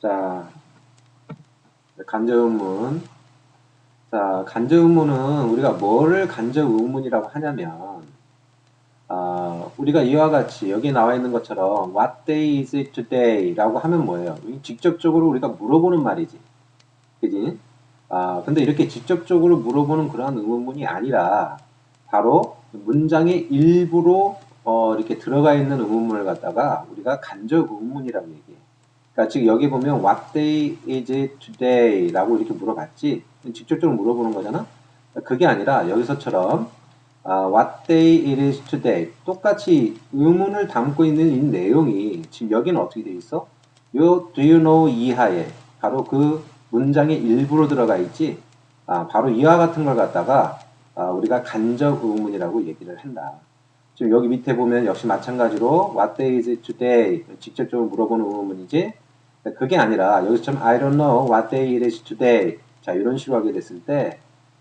자, 간접의문. 자, 간접의문은 우리가 뭐를 간접의문이라고 하냐면, 아, 우리가 이와 같이 여기 나와 있는 것처럼 What day is it today? 라고 하면 뭐예요? 이 직접적으로 우리가 물어보는 말이지. 그지? 아, 근데 이렇게 직접적으로 물어보는 그러한 의문문이 아니라 바로 문장의 일부로 어, 이렇게 들어가 있는 의문문을 갖다가 우리가 간접 의문문이라고 얘기해. 그러니까 지금 여기 보면 What day is it today? 라고 이렇게 물어봤지. 직접적으로 물어보는 거잖아. 그게 아니라 여기서처럼 아, What day it is today? 똑같이 의문을 담고 있는 이 내용이 지금 여기는 어떻게 돼 있어? 요 Do you know 이하에 바로 그 문장의 일부로 들어가 있지. 아, 바로 이와 같은 걸 갖다가 아, 우리가 간접 의문이라고 얘기를 한다. 지금 여기 밑에 보면 역시 마찬가지로 What day is today? 직접적으로 물어보는 의문이지. 그게 아니라 여기서처럼 I don't know what day it is today. 자 이런 식으로 하게 됐을 때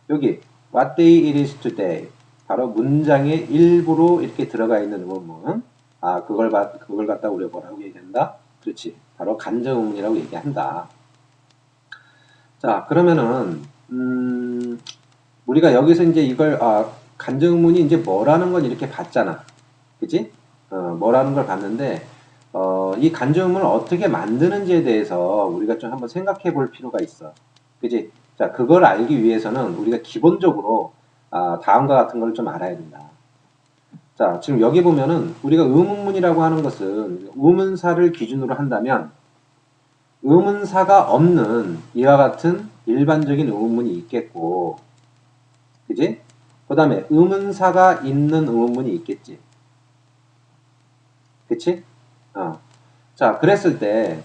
여기 What day it is today. 바로 문장의 일부로 이렇게 들어가 있는 의문문. 아 그걸 바, 그걸 갖다 우리가 뭐라고 얘기한다? 그렇지. 바로 간접 의문이라고 얘기한다. 자 그러면은 음, 우리가 여기서 이제 이걸 아, 간접 의문이 이제 뭐라는 건 이렇게 봤잖아. 그지? 어, 뭐라는 걸 봤는데 어, 이 간접음을 어떻게 만드는지에 대해서 우리가 좀 한번 생각해 볼 필요가 있어. 그지? 자, 그걸 알기 위해서는 우리가 기본적으로 아, 다음과 같은 걸 좀 알아야 된다. 자, 지금 여기 보면은 우리가 의문문이라고 하는 것은 의문사를 기준으로 한다면 의문사가 없는 이와 같은 일반적인 의문문이 있겠고, 그지? 그 다음에 의문사가 있는 의문문이 있겠지. 그치? 어. 자, 그랬을 때,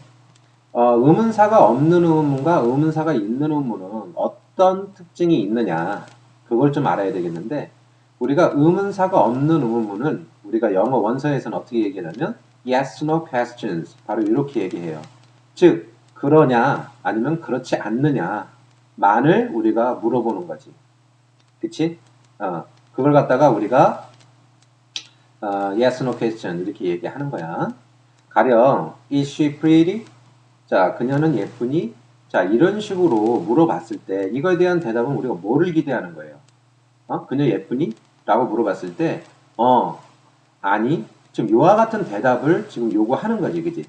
어, 의문사가 없는 의문과 의문사가 있는 의문은 어떤 특징이 있느냐, 그걸 좀 알아야 되겠는데, 우리가 의문사가 없는 의문은 우리가 영어 원서에서는 어떻게 얘기하냐면, yes, no questions. 바로 이렇게 얘기해요. 즉, 그러냐, 아니면 그렇지 않느냐, 만을 우리가 물어보는 거지. 그치? 어, 그걸 갖다가 우리가, 어, yes, no question. 이렇게 얘기하는 거야. 가령 is she pretty? 자, 그녀는 예쁘니? 자, 이런 식으로 물어봤을 때 이거에 대한 대답은 우리가 뭐를 기대하는 거예요? 어? 그녀 예쁘니? 라고 물어봤을 때 어, 아니, 지금 이와 같은 대답을 지금 요구하는 거지, 그지?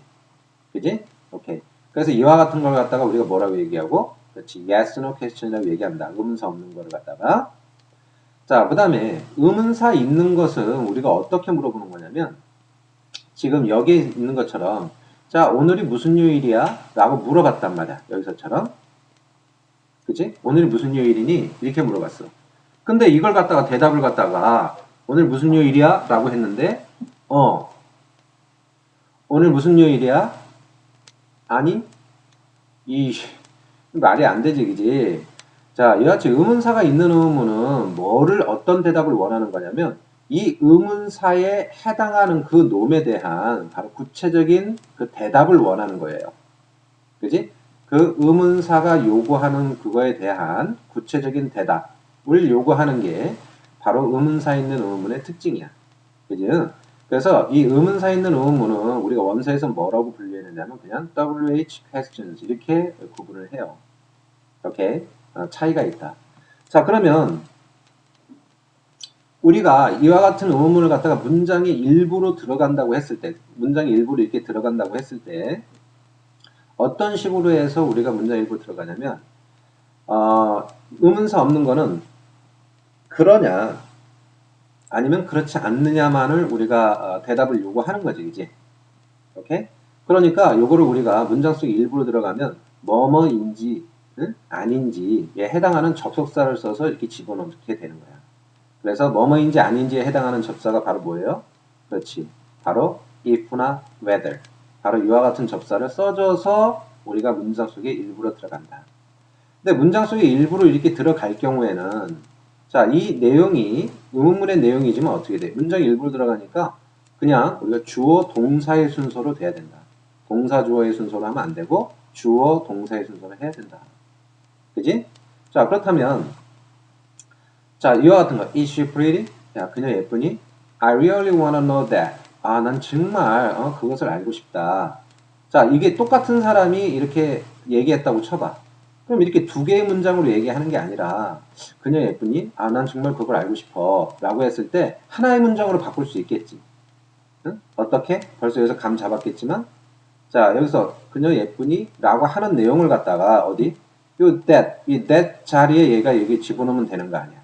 그지? 오케이. 그래서 이와 같은 걸 갖다가 우리가 뭐라고 얘기하고 그렇지, yes, no question이라고 얘기합니다. 의문사 없는 거를 갖다가 자, 그 다음에 의문사 있는 것은 우리가 어떻게 물어보는 거냐면 지금 여기 있는 것처럼 자 오늘이 무슨 요일이야? 라고 물어봤단 말이야 여기서처럼 그치? 오늘이 무슨 요일이니? 이렇게 물어봤어 근데 이걸 갖다가 대답을 갖다가 오늘 무슨 요일이야? 라고 했는데 어 오늘 무슨 요일이야? 아니 이 말이 안 되지 그지? 자 이같이 의문사가 있는 의문은 뭐를 어떤 대답을 원하는 거냐면 이 의문사에 해당하는 그 놈에 대한 바로 구체적인 그 대답을 원하는 거예요. 그지? 그 의문사가 요구하는 그거에 대한 구체적인 대답을 요구하는 게 바로 의문사 있는 의문의 특징이야. 그지? 그래서 이 의문사 있는 의문은 우리가 원서에서 뭐라고 분류했느냐면 그냥 WH questions 이렇게 구분을 해요. 이렇게 어, 차이가 있다. 자 그러면 우리가 이와 같은 의문을 갖다가 문장의 일부로 들어간다고 했을 때, 문장의 일부로 이렇게 들어간다고 했을 때, 어떤 식으로 해서 우리가 문장 일부로 들어가냐면, 어, 의문사 없는 거는 그러냐, 아니면 그렇지 않느냐만을 우리가 어, 대답을 요구하는 거지, 이제. 오케이? 그러니까 요거를 우리가 문장 속에 일부로 들어가면 뭐뭐인지 응? 아닌지에 해당하는 접속사를 써서 이렇게 집어넣게 되는 거야. 그래서 뭐뭐인지 아닌지에 해당하는 접사가 바로 뭐예요? 그렇지. 바로 if나 whether. 바로 이와 같은 접사를 써줘서 우리가 문장 속에 일부러 들어간다. 근데 문장 속에 일부러 이렇게 들어갈 경우에는 자, 이 내용이 의문문의 내용이지만 어떻게 돼? 문장 일부러 들어가니까 그냥 우리가 주어 동사의 순서로 돼야 된다. 동사 주어의 순서로 하면 안 되고 주어 동사의 순서로 해야 된다. 그지? 자, 그렇다면 자, 이와 같은 거. Is she pretty? 야, 그녀 예쁘니? I really wanna know that. 아, 난 정말 어, 그것을 알고 싶다. 자, 이게 똑같은 사람이 이렇게 얘기했다고 쳐봐. 그럼 이렇게 두 개의 문장으로 얘기하는 게 아니라 그녀 예쁘니? 아, 난 정말 그걸 알고 싶어. 라고 했을 때 하나의 문장으로 바꿀 수 있겠지. 응? 어떻게? 벌써 여기서 감 잡았겠지만 자, 여기서 그녀 예쁘니? 라고 하는 내용을 갖다가 어디? 요 that, 이 that 자리에 얘가 여기 집어넣으면 되는 거 아니야.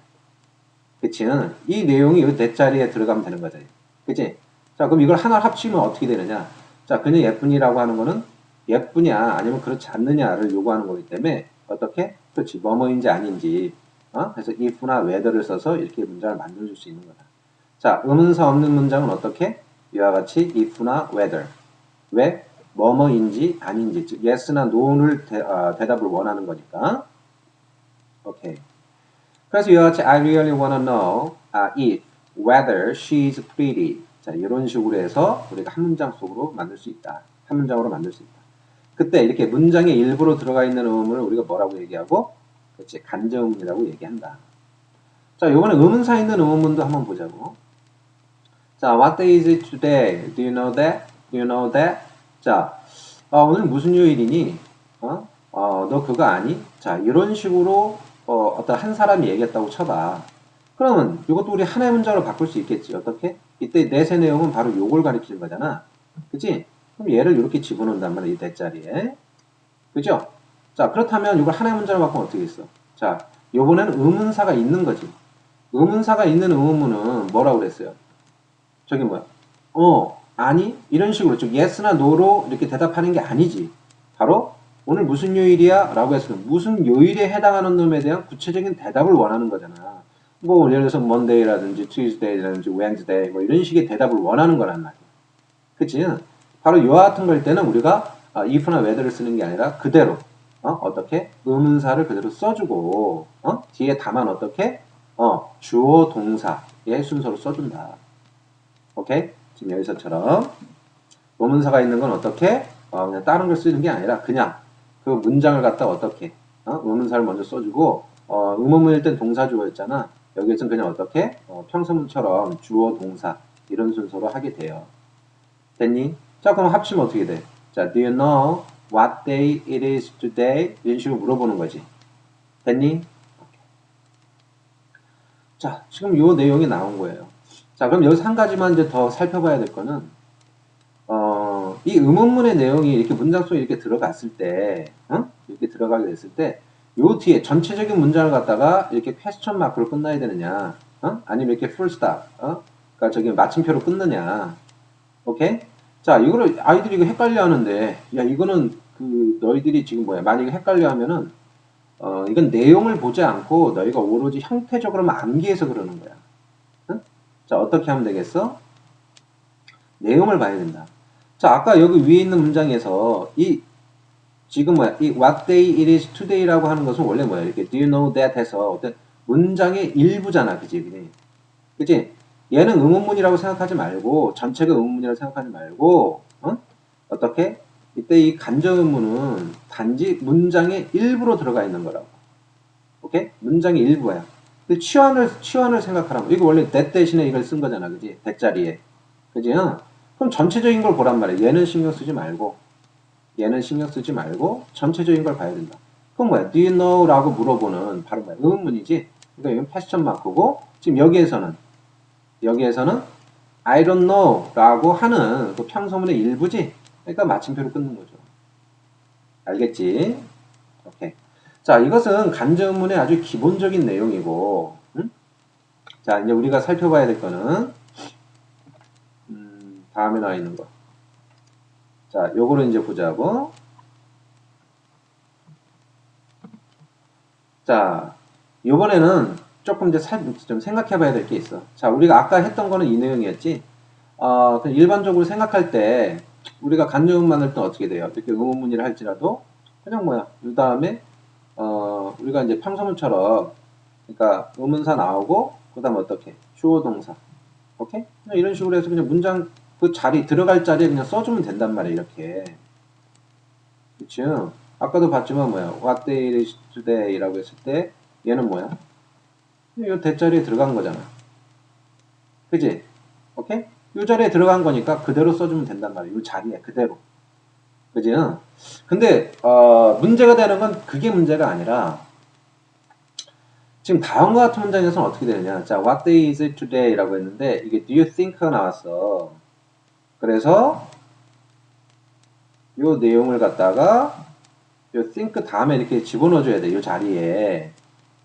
그치? 응? 이 내용이 이 that 자리에 들어가면 되는 거지. 그치? 자, 그럼 이걸 하나 합치면 어떻게 되느냐? 자, 그녀 예쁘니라고 하는 거는 예쁘냐 아니면 그렇지 않느냐를 요구하는 거기 때문에 어떻게? 그렇지. 뭐뭐인지 아닌지. 어? 그래서 if나 whether를 써서 이렇게 문장을 만들어줄 수 있는 거다. 자, 의문사 없는 문장은 어떻게? 이와 같이 if나 whether. 왜? 뭐뭐인지 아닌지. 즉 yes나 no를 대, 아, 대답을 원하는 거니까. 오케이. 그래서 이와 같이 I really wanna know 아, if, whether she's pretty. 자, 이런 식으로 해서 우리가 한 문장 속으로 만들 수 있다. 한 문장으로 만들 수 있다. 그때 이렇게 문장의 일부로 들어가 있는 의문을 우리가 뭐라고 얘기하고? 그렇지, 간접의문이라고 얘기한다. 자, 이번에 의문사 있는 의문문도 한번 보자고. 자, what day is it today? Do you know that? Do you know that? 자, 어, 오늘 무슨 요일이니? 어? 어, 너 그거 아니? 자, 이런 식으로 어, 어떤 한 사람이 얘기했다고 쳐봐. 그러면 이것도 우리 하나의 문장으로 바꿀 수 있겠지. 어떻게? 이때 넷의 내용은 바로 요걸 가리키는 거잖아. 그치? 그럼 얘를 이렇게 집어넣는단 말이야. 이 대자리에. 그죠? 자, 그렇다면 이걸 하나의 문장으로 바꾸면 어떻게 있어? 자, 요번에는 의문사가 있는 거지. 의문사가 있는 의문문은 뭐라고 그랬어요? 저기 뭐야? 어, 아니? 이런 식으로 즉 yes나 no로 이렇게 대답하는 게 아니지. 바로 오늘 무슨 요일이야? 라고 때 무슨 요일에 해당하는 놈에 대한 구체적인 대답을 원하는 거잖아. 뭐 예를 들어서 Monday라든지 Tuesday라든지 Wednesday 뭐 이런 식의 대답을 원하는 거란 말이야. 그치? 바로 이와 같은 걸 때는 우리가 아, if나 whether를 쓰는 게 아니라 그대로 어? 떻게 의문사를 그대로 써주고 어? 뒤에 다만 어떻게 어, 주어 동사의 순서로 써준다. 오케이? 지금 여기서처럼 의문사가 있는 건 어떻게 어, 그냥 다른 걸 쓰는 게 아니라 그냥 그 문장을 갖다 어떻게 어? 의문사를 먼저 써주고 어, 의문문일 땐 동사 주어였잖아. 여기서는 그냥 어떻게 어, 평소문처럼 주어 동사 이런 순서로 하게 돼요. 됐니? 자 그럼 합치면 어떻게 돼? 자, do you know what day it is today? 이런 식으로 물어보는 거지. 됐니? 자, 지금 요 내용이 나온 거예요. 자, 그럼 여기서 한 가지만 이제 더 살펴봐야 될 거는, 어, 이 의문문의 내용이 이렇게 문장 속에 이렇게 들어갔을 때, 어? 이렇게 들어가게 됐을 때, 요 뒤에 전체적인 문장을 갖다가 이렇게 퀘스천 마크로 끝나야 되느냐, 어? 아니면 이렇게 풀 스탑, 어? 그러니까 저기 마침표로 끊느냐, 오케이? 자, 이거를 아이들이 이거 헷갈려 하는데, 야, 이거는 그 너희들이 지금 뭐야, 만약에 헷갈려 하면은, 어, 이건 내용을 보지 않고 너희가 오로지 형태적으로만 암기해서 그러는 거야. 응? 자, 어떻게 하면 되겠어? 내용을 봐야 된다. 자, 아까 여기 위에 있는 문장에서 이 지금 뭐야? 이 what day it is today라고 하는 것은 원래 뭐야? 이렇게 do you know that 해서 어떤 문장의 일부잖아. 그지? 그지? 얘는 의문문이라고 생각하지 말고 전체가 의문문이라고 생각하지 말고 어? 어떻게? 이때 이 간접 의문은 단지 문장의 일부로 들어가 있는 거라고. 오케이? 문장의 일부야. 근데 치환을 치환을 생각하라고. 이거 원래 that 대신에 이걸 쓴 거잖아. 그지? that 자리에. 그지? 어? 그럼 전체적인 걸 보란 말이야. 얘는 신경 쓰지 말고 얘는 신경 쓰지 말고 전체적인 걸 봐야 된다. 그럼 뭐야? Do you know? 라고 물어보는 바로 뭐야? 의문문이지. 그러니까 이건 패션 마크고 지금 여기에서는 여기에서는 I don't know 라고 하는 그 평소문의 일부지. 그러니까 마침표로 끊는 거죠. 알겠지? 오케이. 자, 이것은 간접문의 아주 기본적인 내용이고, 음? 자, 이제 우리가 살펴봐야 될 거는, 음, 다음에 나와 있는 거. 자, 요거를 이제 보자고. 자, 요번에는 조금 이제 살, 좀 생각해 봐야 될 게 있어. 자, 우리가 아까 했던 거는 이 내용이었지. 어, 일반적으로 생각할 때, 우리가 간접문만 할 때 어떻게 돼요? 이렇게 의문문이라 할지라도, 그냥 뭐야. 그 다음에, 어, 우리가 이제 평소문처럼, 그러니까 의문사 나오고, 그 다음 어떻게? 주어 동사. 오케이? 이런 식으로 해서 그냥 문장 그 자리, 들어갈 자리에 그냥 써주면 된단 말이에요, 이렇게. 그쵸? 아까도 봤지만 뭐야, what day is today라고 했을 때, 얘는 뭐야? 이 대자리에 들어간 거잖아. 그지? 오케이? 이 자리에 들어간 거니까 그대로 써주면 된단 말이에요. 이 자리에 그대로. 그지? 근데 어, 문제가 되는 건 그게 문제가 아니라 지금 다음과 같은 문장에서는 어떻게 되느냐? 자, what day is it today라고 했는데 이게 do you think가 나왔어. 그래서 요 내용을 갖다가 요 think 다음에 이렇게 집어넣어줘야 돼. 요 자리에.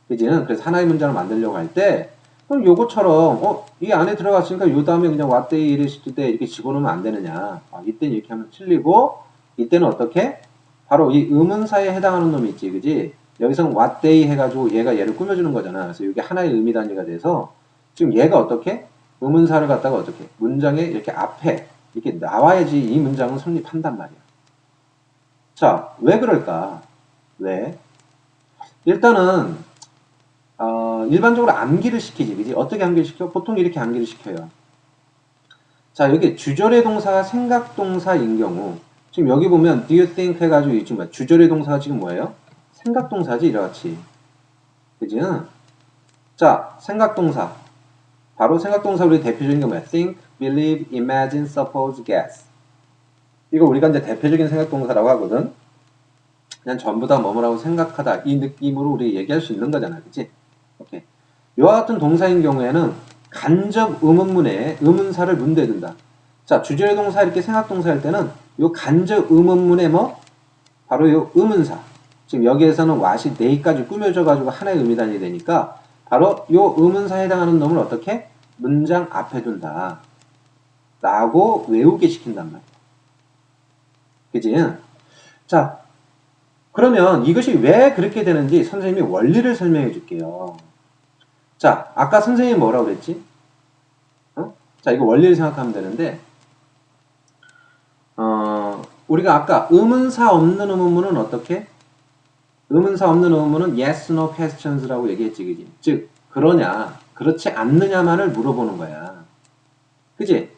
그지? 그래서 하나의 문장을 만들려고 할 때 그럼 요거처럼 어, 이 안에 들어갔으니까 요 다음에 그냥 what day is today 이렇게 집어넣으면 안 되느냐? 아, 이때는 이렇게 하면 틀리고 이때는 어떻게? 바로 이 의문사에 해당하는 놈이 있지, 그지? 여기서 what day 해가지고 얘가 얘를 꾸며주는 거잖아. 그래서 이게 하나의 의미 단위가 돼서 지금 얘가 어떻게? 의문사를 갖다가 어떻게? 문장에 이렇게 앞에 이렇게 나와야지 이 문장은 성립한단 말이야. 자, 왜 그럴까? 왜? 일단은 어, 일반적으로 암기를 시키지, 그지? 어떻게 암기를 시켜? 보통 이렇게 암기를 시켜요. 자, 여기 주절의 동사가 생각 동사인 경우 지금 여기 보면 do you think 해가지고 지금 주절의 동사가 지금 뭐예요? 생각 동사지 이렇지. 그지? 자, 생각 동사. 바로 생각 동사 우리 대표적인 게 뭐야? think, believe, imagine, suppose, guess. 이거 우리가 이제 대표적인 생각 동사라고 하거든. 그냥 전부 다 뭐뭐라고 생각하다 이 느낌으로 우리 얘기할 수 있는 거잖아, 그치? 오케이. 이와 같은 동사인 경우에는 간접 의문문에 의문사를 문대든다. 자, 주절의 동사 이렇게 생각 동사 할 때는 요 간접 의문문에 뭐 바로 요 의문사. 지금 여기에서는 what이 네까지 꾸며져 가지고 하나의 의미단이 되니까 바로 요 의문사에 해당하는 놈을 어떻게 문장 앞에 둔다. 라고 외우게 시킨단 말이야. 그지? 자, 그러면 이것이 왜 그렇게 되는지 선생님이 원리를 설명해 줄게요. 자, 아까 선생님이 뭐라고 그랬지? 어? 자, 이거 원리를 생각하면 되는데, 어, 우리가 아까 의문사 없는 의문문은 어떻게? 의문사 없는 의문문은 yes, no questions라고 얘기했지, 그지? 즉, 그러냐, 그렇지 않느냐만을 물어보는 거야. 그지?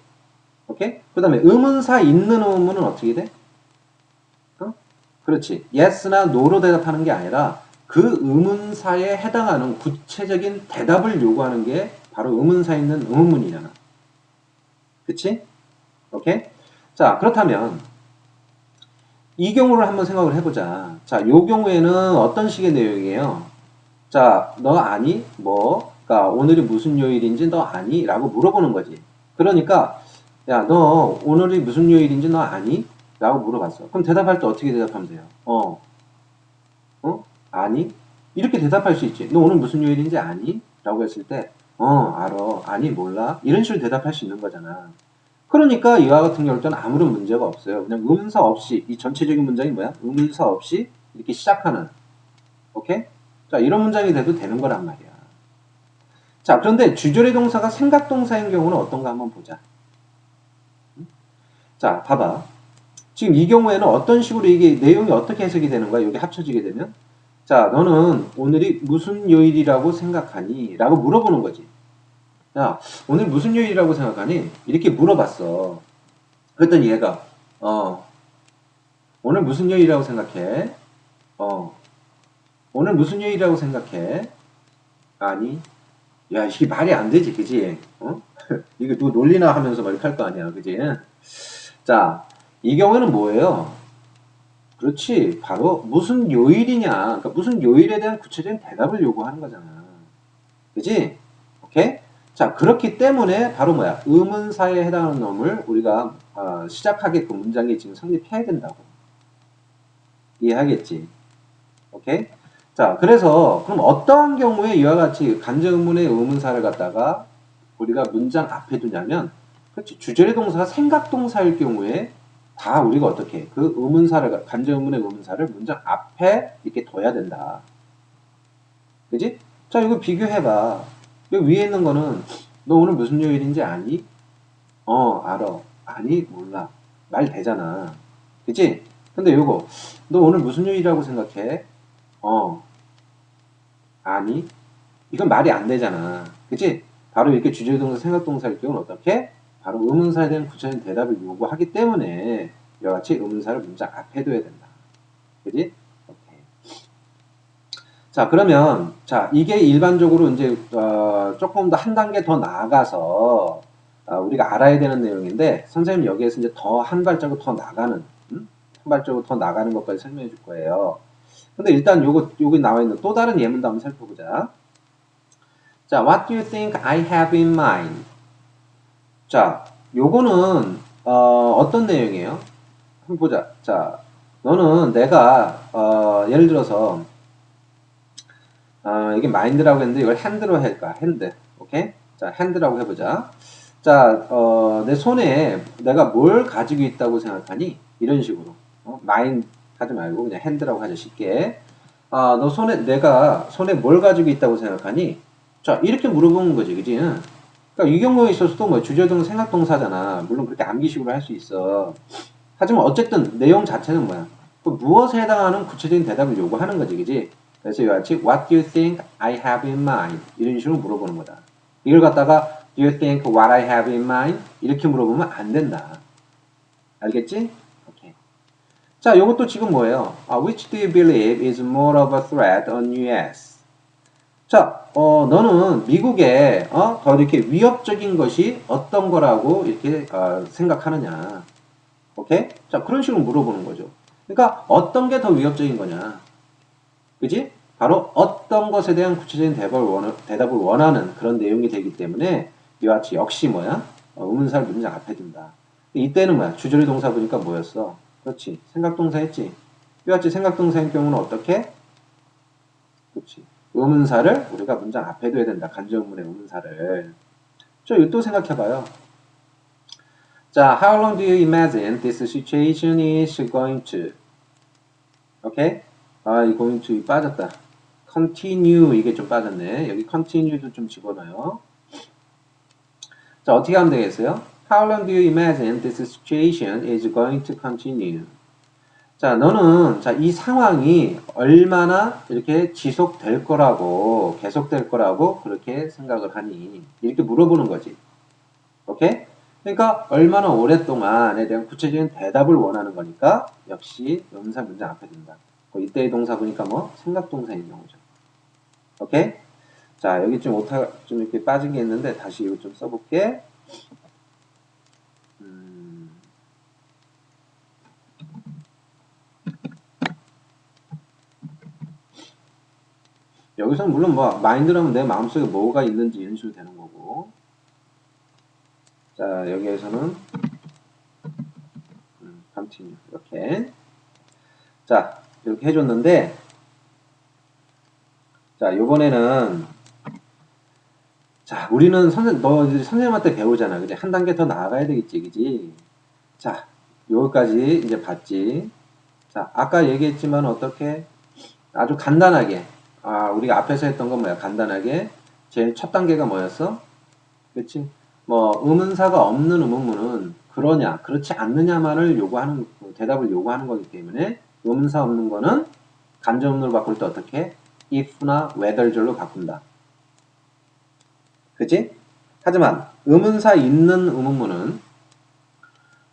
오케이? 그 다음에 의문사 있는 의문문은 어떻게 돼? 어? 그렇지. yes나 no로 대답하는 게 아니라 그 의문사에 해당하는 구체적인 대답을 요구하는 게 바로 의문사 있는 의문문이잖아. 그치? 오케이? 자, 그렇다면 이 경우를 한번 생각을 해보자. 자, 요 경우에는 어떤 식의 내용이에요? 자, 너 아니? 뭐? 그러니까 오늘이 무슨 요일인지 너 아니? 라고 물어보는 거지. 그러니까 야, 너 오늘이 무슨 요일인지 너 아니? 라고 물어봤어. 그럼 대답할 때 어떻게 대답하면 돼요? 어. 어? 아니? 이렇게 대답할 수 있지. 너 오늘 무슨 요일인지 아니? 라고 했을 때, 어, 알아. 아니, 몰라. 이런 식으로 대답할 수 있는 거잖아. 그러니까 이와 같은 경우는 아무런 문제가 없어요. 그냥 의문사 없이, 이 전체적인 문장이 뭐야? 의문사 없이 이렇게 시작하는. 오케이? 자, 이런 문장이 돼도 되는 거란 말이야. 자, 그런데 주절의 동사가 생각동사인 경우는 어떤가 한번 보자. 자, 봐봐. 지금 이 경우에는 어떤 식으로 이게 내용이 어떻게 해석이 되는 거야? 여기 합쳐지게 되면? 자, 너는 오늘이 무슨 요일이라고 생각하니? 라고 물어보는 거지. 야, 오늘 무슨 요일이라고 생각하니? 이렇게 물어봤어. 그랬더니 얘가, 어, 오늘 무슨 요일이라고 생각해? 어, 오늘 무슨 요일이라고 생각해? 아니, 야, 이게 말이 안 되지, 그지? 어? 이거 누구 논리나 하면서 막 이렇게 할 거 아니야, 그지? 자, 이 경우에는 뭐예요? 그렇지. 바로 무슨 요일이냐. 그러니까 무슨 요일에 대한 구체적인 대답을 요구하는 거잖아. 그지? 오케이? 자, 그렇기 때문에 바로 뭐야? 의문사에 해당하는 놈을 우리가 어, 시작하게 그 문장이 지금 성립해야 된다고. 이해하겠지? 오케이? 자, 그래서 그럼 어떠한 경우에 이와 같이 간접문의 의문사를 갖다가 우리가 문장 앞에 두냐면 그렇지. 주절의 동사가 생각 동사일 경우에 다 우리가 어떻게 해? 그 의문사를 간접문의 의문사를 문장 앞에 이렇게 둬야 된다. 그지? 자, 이거 비교해봐. 여기 위에 있는 거는 너 오늘 무슨 요일인지 아니? 어, 알아. 아니, 몰라. 말 되잖아. 그지? 근데 요거 너 오늘 무슨 요일이라고 생각해? 어, 아니. 이건 말이 안 되잖아. 그지? 바로 이렇게 주제동사 생각동사일 경우는 어떻게? 바로 의문사에 대한 구체적인 대답을 요구하기 때문에 이와 같이 의문사를 문장 앞에 둬야 된다. 그지? 자, 그러면, 자, 이게 일반적으로 이제, 어, 조금 더 한 단계 더 나아가서, 어, 우리가 알아야 되는 내용인데, 선생님 여기에서 이제 더 한 발자국 더 나가는, 음? 한 발자국 더 나가는 것까지 설명해 줄 거예요. 근데 일단 요거, 여기 나와 있는 또 다른 예문도 한번 살펴보자. 자, what do you think I have in mind? 자, 요거는, 어, 어떤 내용이에요? 한번 보자. 자, 너는 내가, 어, 예를 들어서, 어, 이게 마인드라고 했는데 이걸 핸드로 할까? 핸드. 오케이? 자, 핸드라고 해보자. 자, 어, 내 손에 내가 뭘 가지고 있다고 생각하니? 이런 식으로. 어, 마인드 하지 말고 그냥 핸드라고 하자 쉽게. 아, 너 손에 내가 손에 뭘 가지고 있다고 생각하니? 자, 이렇게 물어보는 거지, 그지? 그러니까 이 경우에 있어서도 뭐 주저동 생각 동사잖아. 물론 그렇게 암기식으로 할 수 있어. 하지만 어쨌든 내용 자체는 뭐야? 그 무엇에 해당하는 구체적인 대답을 요구하는 거지, 그지? 그래서 이와 같이 What do you think I have in mind? 이런 식으로 물어보는 거다. 이걸 갖다가 Do you think what I have in mind? 이렇게 물어보면 안 된다. 알겠지? 오케이. 자, 요것도 지금 뭐예요? 아, which do you believe is more of a threat on US? 자, 어, 너는 미국에 어, 더 이렇게 위협적인 것이 어떤 거라고 이렇게 어, 생각하느냐? 오케이? 자, 그런 식으로 물어보는 거죠. 그러니까 어떤 게 더 위협적인 거냐? 그지? 바로 어떤 것에 대한 구체적인 대답을, 원, 대답을 원하는 그런 내용이 되기 때문에 이와 같이 역시 뭐야? 어, 의문사를 문장 앞에 둔다. 이때는 뭐야? 주저리 동사 보니까 뭐였어? 그렇지. 생각동사 했지. 이와 같이 생각동사인 경우는 어떻게? 그렇지. 의문사를 우리가 문장 앞에 둬야 된다. 간접문의 의문사를. 저 이거 또 생각해봐요. 자, how long do you imagine this situation is going to? 오케이? 아, 이 going to 빠졌다. continue 이게 좀 빠졌네. 여기 continue도 좀 집어넣어요. 자, 어떻게 하면 되겠어요? How long do you imagine this situation is going to continue? 자, 너는 자, 이 상황이 얼마나 이렇게 지속될 거라고, 계속될 거라고 그렇게 생각을 하니? 이렇게 물어보는 거지. 오케이? 그러니까 얼마나 오랫동안에 대한 구체적인 대답을 원하는 거니까 역시 명사 문장 앞에 둔다. 그 이때의 동사 보니까 뭐 생각 동사인 경우죠. 오케이? 자, 여기 좀 오타 좀 이렇게 빠진 게 있는데 다시 이거 좀 써볼게. 음. 여기서는 물론 뭐 마인드라면 내 마음속에 뭐가 있는지 이런 식으로 되는 거고. 자, 여기에서는 음, continue 이렇게. 자, 이렇게 해줬는데 자, 요번에는 자, 우리는 선생 너 이제 선생님한테 배우잖아. 그지? 한 단계 더 나아가야 되겠지. 그지? 자, 요거까지 이제 봤지. 자, 아까 얘기했지만 어떻게 아주 간단하게 아, 우리가 앞에서 했던 건 뭐야? 간단하게 제일 첫 단계가 뭐였어? 그렇지? 뭐 의문사가 없는 의문문은 그러냐, 그렇지 않느냐만을 요구하는 대답을 요구하는 거기 때문에 의문사 없는 거는 간접문으로 바꿀 때 어떻게? if나 whether절로 바꾼다. 그지? 하지만 의문사 있는 의문문은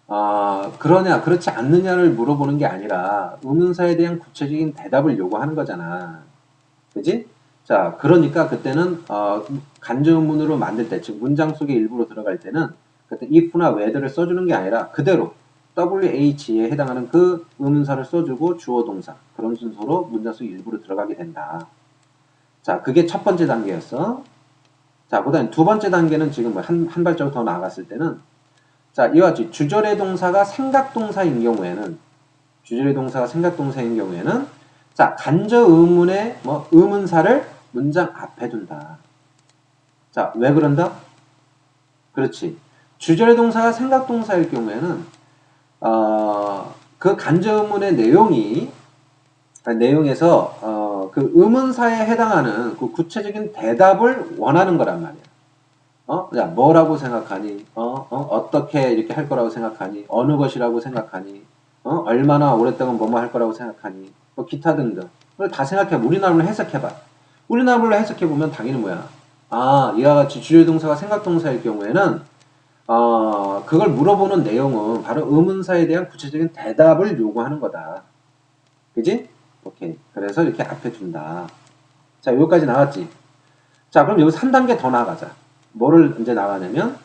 어, 그러냐 그렇지 않느냐를 물어보는 게 아니라 의문사에 대한 구체적인 대답을 요구하는 거잖아. 그지? 자 그러니까 그때는 어, 간접문으로 만들 때 즉 문장 속에 일부러 들어갈 때는 그때 if나 whether를 써주는 게 아니라 그대로 WH에 해당하는 그 의문사를 써주고 주어 동사 그런 순서로 문장 속 일부러 들어가게 된다. 자, 그게 첫 번째 단계였어. 자, 그 다음에 두 번째 단계는 지금 한, 한 발자국 더 나아갔을 때는 자, 이와 같이 주절의 동사가 생각 동사인 경우에는 주절의 동사가 생각 동사인 경우에는 자, 간접 의문의 뭐 의문사를 문장 앞에 둔다. 자, 왜 그런다? 그렇지. 주절의 동사가 생각 동사일 경우에는 어, 그 간접문의 내용이 내용에서 어, 그 의문사에 해당하는 그 구체적인 대답을 원하는 거란 말이야. 어? 야, 뭐라고 생각하니? 어? 어? 어떻게 이렇게 할 거라고 생각하니? 어느 것이라고 생각하니? 어? 얼마나 오랫동안 뭐뭐 할 거라고 생각하니? 뭐 기타 등등. 다 생각해. 우리나라로 해석해봐. 우리나라로 해석해보면 당연히 뭐야? 아, 이와 같이 주요 동사가 생각 동사일 경우에는 어, 그걸 물어보는 내용은 바로 의문사에 대한 구체적인 대답을 요구하는 거다. 그지? 오케이. 그래서 이렇게 앞에 둔다. 자, 여기까지 나왔지? 자, 그럼 여기서 한 단계 더 나가자. 뭐를 이제 나가냐면,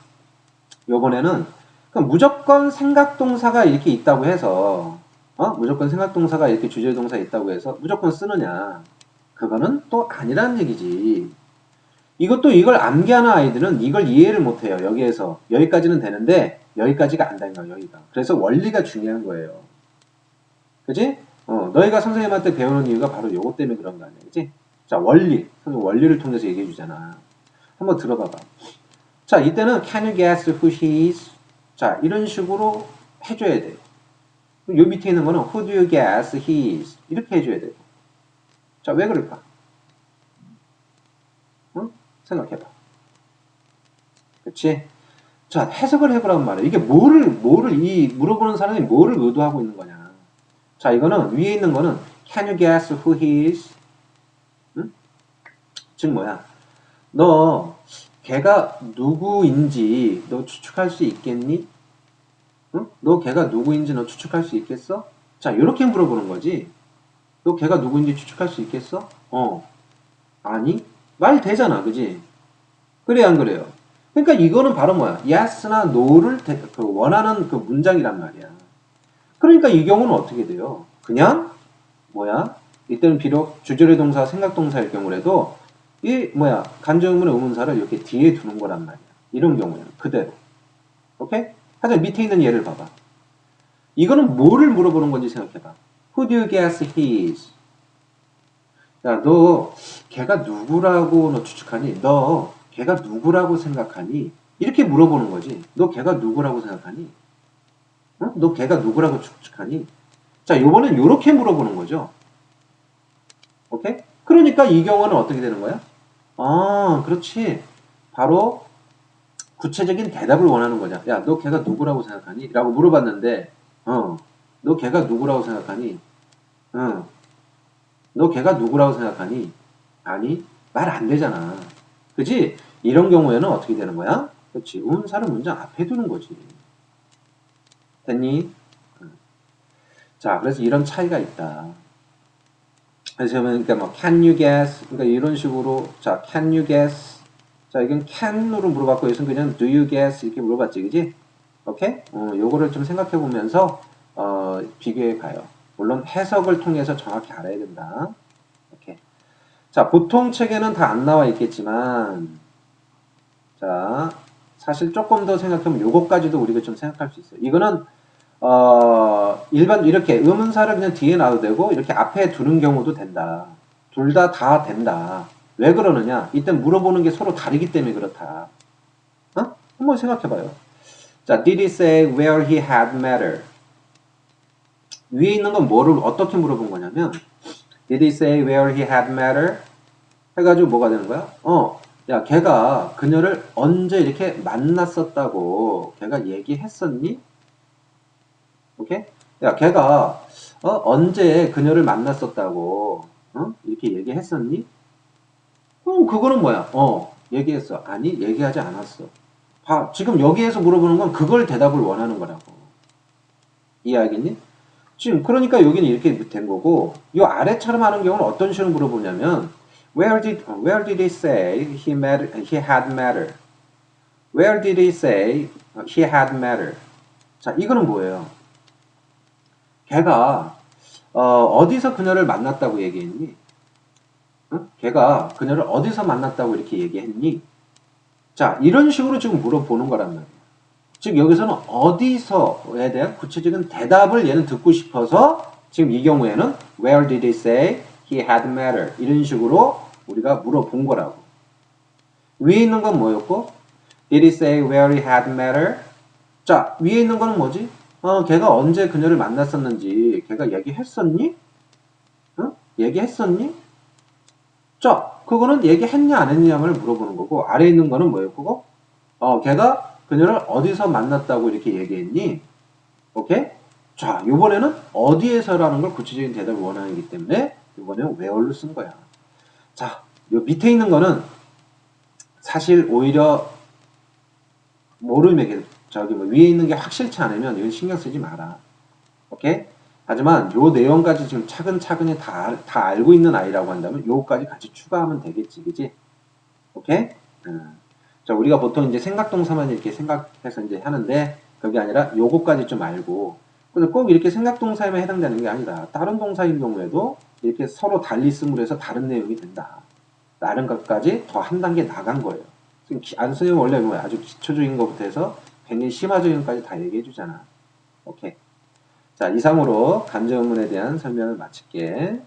요번에는 무조건 생각동사가 이렇게 있다고 해서, 어? 무조건 생각동사가 이렇게 주제동사 있다고 해서 무조건 쓰느냐? 그거는 또 아니라는 얘기지. 이것도 이걸 암기하는 아이들은 이걸 이해를 못해요. 여기에서 여기까지는 되는데 여기까지가 안 거야. 여기가. 그래서 원리가 중요한 거예요. 그지? 어, 너희가 선생님한테 배우는 이유가 바로 요거 때문에 그런 거 아니야. 그지? 자, 원리. 선생님 원리를 통해서 얘기해 주잖아. 한번 들어봐봐. 자, 이때는 can you guess who he is? 자, 이런 식으로 해줘야 돼. 요 밑에 있는 거는 who do you guess he is? 이렇게 해줘야 돼. 자, 왜 그럴까? 응? 생각해봐. 그치? 자, 해석을 해보란 말이야. 이게 뭐를, 뭐를, 이 물어보는 사람이 뭐를 의도하고 있는 거냐. 자, 이거는 위에 있는 거는 can you guess who he is? 응? 즉 뭐야? 너 걔가 누구인지 너 추측할 수 있겠니? 응? 너 걔가 누구인지 너 추측할 수 있겠어? 자, 이렇게 물어보는 거지. 너 걔가 누구인지 추측할 수 있겠어? 어. 아니? 말 되잖아, 그지? 그래, 안 그래요? 그러니까 이거는 바로 뭐야? yes나 no를 대- 그 원하는 그 문장이란 말이야. 그러니까 이 경우는 어떻게 돼요? 그냥 뭐야? 이때는 비록 주절의 동사, 생각 동사일 경우라도 이 뭐야? 간접의문의 의문사를 이렇게 뒤에 두는 거란 말이야. 이런 경우는 그대로. 오케이? 하여튼 밑에 있는 예를 봐봐. 이거는 뭐를 물어보는 건지 생각해봐. Who do you guess he is? 야, 너 걔가 누구라고 너 추측하니? 너 걔가 누구라고 생각하니? 이렇게 물어보는 거지. 너 걔가 누구라고 생각하니? 어? 너 걔가 누구라고 추측하니? 자, 요번엔 요렇게 물어보는 거죠. 오케이? 그러니까 이 경우는 어떻게 되는 거야? 아, 그렇지. 바로 구체적인 대답을 원하는 거냐. 야, 너 걔가 누구라고 생각하니? 라고 물어봤는데, 어, 너 걔가 누구라고 생각하니? 응. 너 걔가 누구라고 생각하니? 아니, 말 안 되잖아. 그지? 이런 경우에는 어떻게 되는 거야? 그렇지. 의문사를 문장 앞에 두는 거지. 됐니? 응. 자, 그래서 이런 차이가 있다. 그래서 그러니까 뭐 can you guess 그러니까 이런 식으로 자 can you guess 자 이건 can으로 물어봤고 여기서 그냥 do you guess 이렇게 물어봤지 그지? 오케이? 어, 요거를 좀 생각해 보면서 어, 비교해 가요. 물론 해석을 통해서 정확히 알아야 된다. 오케이. 자 보통 책에는 다 안 나와 있겠지만 자 사실 조금 더 생각하면 요거까지도 우리가 좀 생각할 수 있어요. 이거는 어, 일반 이렇게 의문사를 그냥 뒤에 놔도 되고 이렇게 앞에 두는 경우도 된다. 둘 다다 된다. 왜 그러느냐? 이때 물어보는 게 서로 다르기 때문에 그렇다. 어? 한번 생각해봐요. 자, did he say where he had matter? 위에 있는 건 뭐를 어떻게 물어본 거냐면 did he say where he had matter? 해가지고 뭐가 되는 거야? 어, 야, 걔가 그녀를 언제 이렇게 만났었다고 걔가 얘기했었니? 오케이? 야, 걔가 어, 언제 그녀를 만났었다고 어? 이렇게 얘기했었니? 어, 그거는 뭐야? 어, 얘기했어. 아니, 얘기하지 않았어. 봐, 지금 여기에서 물어보는 건 그걸 대답을 원하는 거라고. 이해하겠니? 지금 그러니까 여기는 이렇게 된 거고 이 아래처럼 하는 경우는 어떤 식으로 물어보냐면 Where did Where did he say he met he had matter? Where did he say he had matter? 자, 이거는 뭐예요? 걔가 어, 디서 그녀를 만났다고 얘기했니? 응? 걔가 그녀를 어디서 만났다고 이렇게 얘기했니? 자, 이런 식으로 지금 물어보는 거란 말이에요. 즉 여기서는 어디서에 대한 구체적인 대답을 얘는 듣고 싶어서 지금 이 경우에는 Where did he say he had matter? 이런 식으로 우리가 물어본 거라고. 위에 있는 건 뭐였고? Did he say where he had matter? 자, 위에 있는 거는 뭐지? 어, 걔가 언제 그녀를 만났었는지 걔가 얘기했었니? 응? 얘기했었니? 자, 그거는 얘기했냐 안 했냐를 물어보는 거고 아래에 있는 거는 뭐였고? 어, 걔가 그녀를 어디서 만났다고 이렇게 얘기했니? 오케이? 자, 이번에는 어디에서라는 걸 구체적인 대답을 원하기 때문에 이번에는 where를 쓴 거야. 자, 요 밑에 있는 거는 사실 오히려 모르면 저기 뭐 위에 있는 게 확실치 않으면 이건 신경 쓰지 마라. 오케이? 하지만 요 내용까지 지금 차근차근히 다, 다 알고 있는 아이라고 한다면 요거까지 같이 추가하면 되겠지, 그지? 오케이? 음. 자, 우리가 보통 이제 생각동사만 이렇게 생각해서 이제 하는데 그게 아니라 요거까지 좀 알고 그래서 꼭 이렇게 생각동사에만 해당되는 게 아니라 다른 동사인 경우에도 이렇게 서로 달리 쓰므로 해서 다른 내용이 된다. 라는 것까지 더 한 단계 나간 거예요. 지금 기- 안수님 원래 뭐 아주 기초적인 것부터 해서 굉장히 심화적인 것까지 다 얘기해 주잖아. 오케이. 자, 이상으로 간접문에 대한 설명을 마칠게.